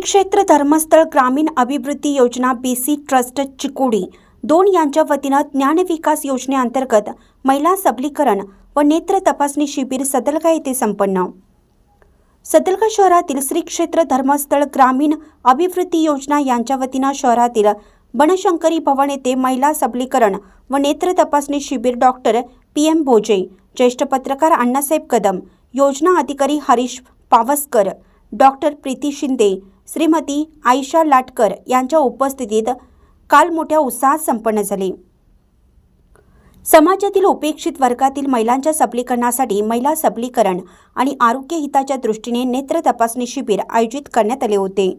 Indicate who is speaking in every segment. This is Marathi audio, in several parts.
Speaker 1: क्षेत्र धर्मस्थळ ग्रामीण अभिवृद्धी योजना बीसी ट्रस्ट चिकोडी. दोन यांच्या वतीनं ज्ञानविकास योजनेअंतर्गत महिला सबलीकरण व नेत्र तपासणी शिबिर सदलगा येथे संपन्न. सदलगा शहरातील श्री क्षेत्र धर्मस्थळ ग्रामीण अभिवृद्धी योजना यांच्या वतीनं शहरातील बनशंकरी भवन येथे महिला सबलीकरण व नेत्र तपासणी शिबिर डॉक्टर पी एम भोजे ज्येष्ठ पत्रकार अण्णासाहेब कदम योजना अधिकारी हरीश पावसकर डॉक्टर प्रीती शिंदे श्रीमती आयशा लाटकर यांच्या उपस्थितीत काल मोठ्या उत्साहात संपन्न झाले. समाजातील उपेक्षित वर्गातील महिलांच्या सबलीकरणासाठी महिला सबलीकरण आणि आरोग्य हिताच्या दृष्टीने नेत्र तपासणी शिबिर आयोजित करण्यात आले होते.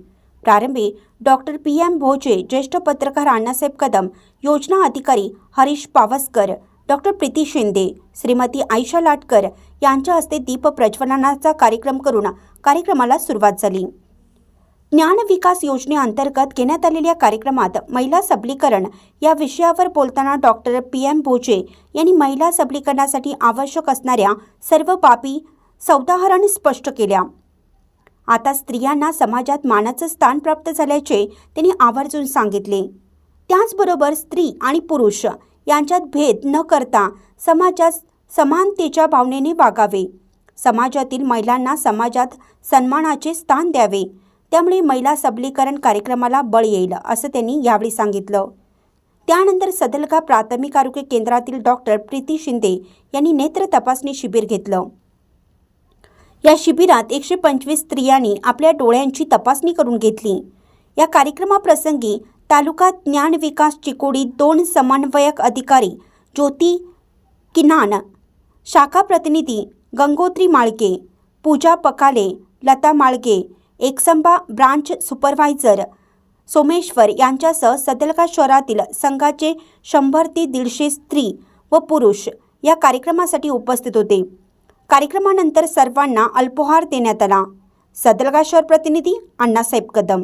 Speaker 1: प्रारंभी डॉक्टर पी एम भोजे ज्येष्ठ पत्रकार अण्णासाहेब कदम योजना अधिकारी हरीश पावसकर डॉक्टर प्रीती शिंदे श्रीमती आयशा लाटकर यांच्या हस्ते दीप प्रज्वलनाचा कार्यक्रम करून कार्यक्रमाला सुरुवात झाली. ज्ञान विकास योजनेअंतर्गत घेण्यात आलेल्या कार्यक्रमात महिला सबलीकरण या विषयावर बोलताना डॉक्टर पी एम भोजे यांनी महिला सबलीकरणासाठी आवश्यक असणाऱ्या सर्व बाबी सौदाहरण स्पष्ट केल्या. आता स्त्रियांना समाजात मानाचं स्थान प्राप्त झाल्याचे त्यांनी आवर्जून सांगितले. त्याचबरोबर स्त्री आणि पुरुष यांच्यात भेद न करता समाजात समानतेच्या भावनेने वागावे. समाजातील महिलांना समाजात सन्मानाचे स्थान द्यावे. त्यामुळे महिला सबलीकरण कार्यक्रमाला बळ येईल असं त्यांनी यावेळी सांगितलं. त्यानंतर सदलगा प्राथमिक आरोग्य केंद्रातील डॉक्टर प्रीती शिंदे यांनी नेत्र तपासणी शिबिर घेतलं. या शिबिरात एकशे पंचवीस स्त्रियांनी आपल्या डोळ्यांची तपासणी करून घेतली. या कार्यक्रमाप्रसंगी तालुका ज्ञान विकास चिकोडी दोन समन्वयक अधिकारी ज्योती किनान शाखा प्रतिनिधी गंगोत्री माळगे पूजा पकाले लता माळगे एकसंबा ब्रांच सुपरवायझर सोमेश्वर यांच्यासह सदलका शहरातील संघाचे शंभर ते दीडशे स्त्री व पुरुष या कार्यक्रमासाठी उपस्थित होते. कार्यक्रमानंतर सर्वांना अल्पोहार देण्यात आला. सदलगा शहर प्रतिनिधी अण्णासाहेब कदम